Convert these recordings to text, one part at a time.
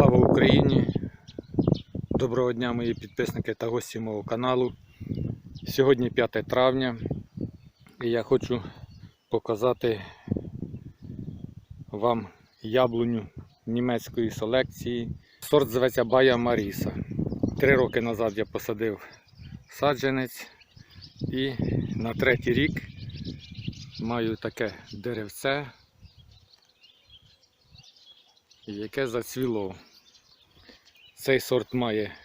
Слава Україні! Доброго дня, мої підписники та гості мого каналу. Сьогодні 5 травня і я хочу показати вам яблуню німецької селекції. Сорт зветься Бая Маріса. Три роки назад я посадив саджанець і на третій рік маю таке деревце, яке зацвіло. Цей сорт має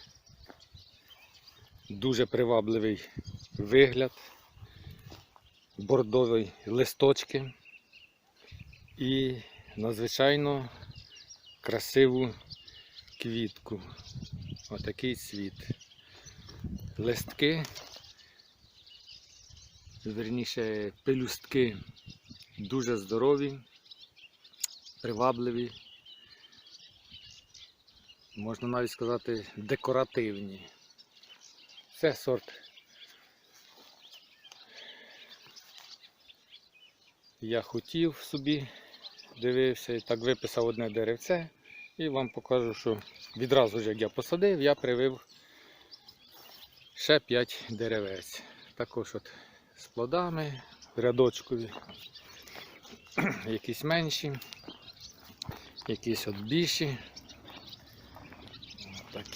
дуже привабливий вигляд, бордові листочки і надзвичайно красиву квітку. Отакий цвіт. Листки, верніше пелюстки дуже здорові, привабливі можна навіть сказати, декоративні. Це сорт. Я хотів собі, дивився і так виписав одне деревце і вам покажу, що відразу ж як я посадив, я привив ще 5 деревець. Також от з плодами, рядочкові, якісь менші, якісь от більші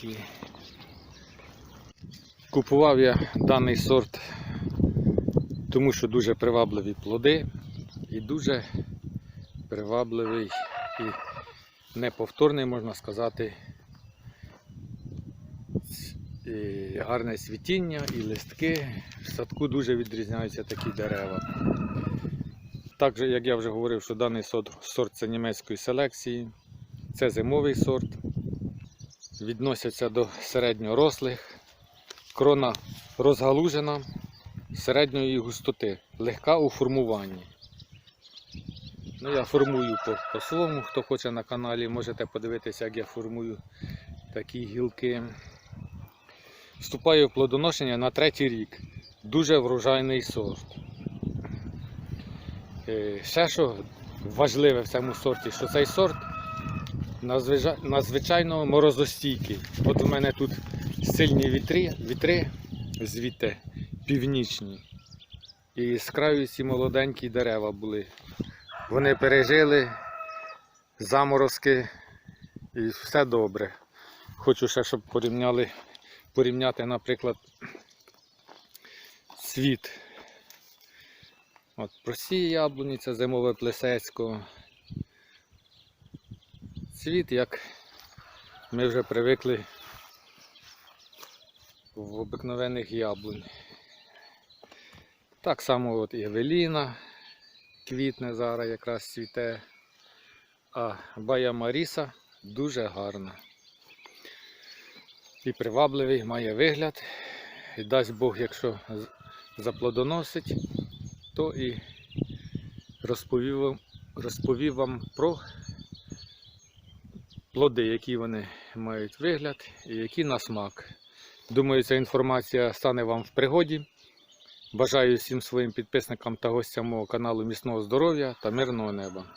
такі. Купував я даний сорт, тому що дуже привабливі плоди і дуже привабливий і неповторний, можна сказати, і гарне світіння і листки. В садку дуже відрізняються такі дерева. Так як я вже говорив, що даний сорт, сорт це німецької селекції, це зимовий сорт відносяться до середньорослих. Крона розгалужена середньої густоти, легка у формуванні. Ну, Я формую по- по-своєму, хто хоче на каналі, можете подивитися, як я формую такі гілки. Вступаю в плодоношення на третій рік. Дуже врожайний сорт. Е, Ще що важливе в цьому сорті, що цей сорт надзвичайно морозостійкий. От у мене тут сильні вітри, вітри звідти північні. І з краю ці молоденькі дерева були. Вони пережили заморозки і все добре. Хочу ще, щоб порівняли, порівняти, наприклад, світ. От прості яблуні, це зимове плесецько. Цвіт, як ми вже привикли в обикновених яблунь. Так само от і Евеліна квітне зараз якраз цвіте, а Бая Маріса дуже гарна. І привабливий має вигляд. І дасть Бог, якщо заплодоносить, то і розповів, розповів вам про плоди, які вони мають вигляд і які на смак. Думаю, ця інформація стане вам в пригоді. Бажаю всім своїм підписникам та гостям мого каналу міцного здоров'я та мирного неба.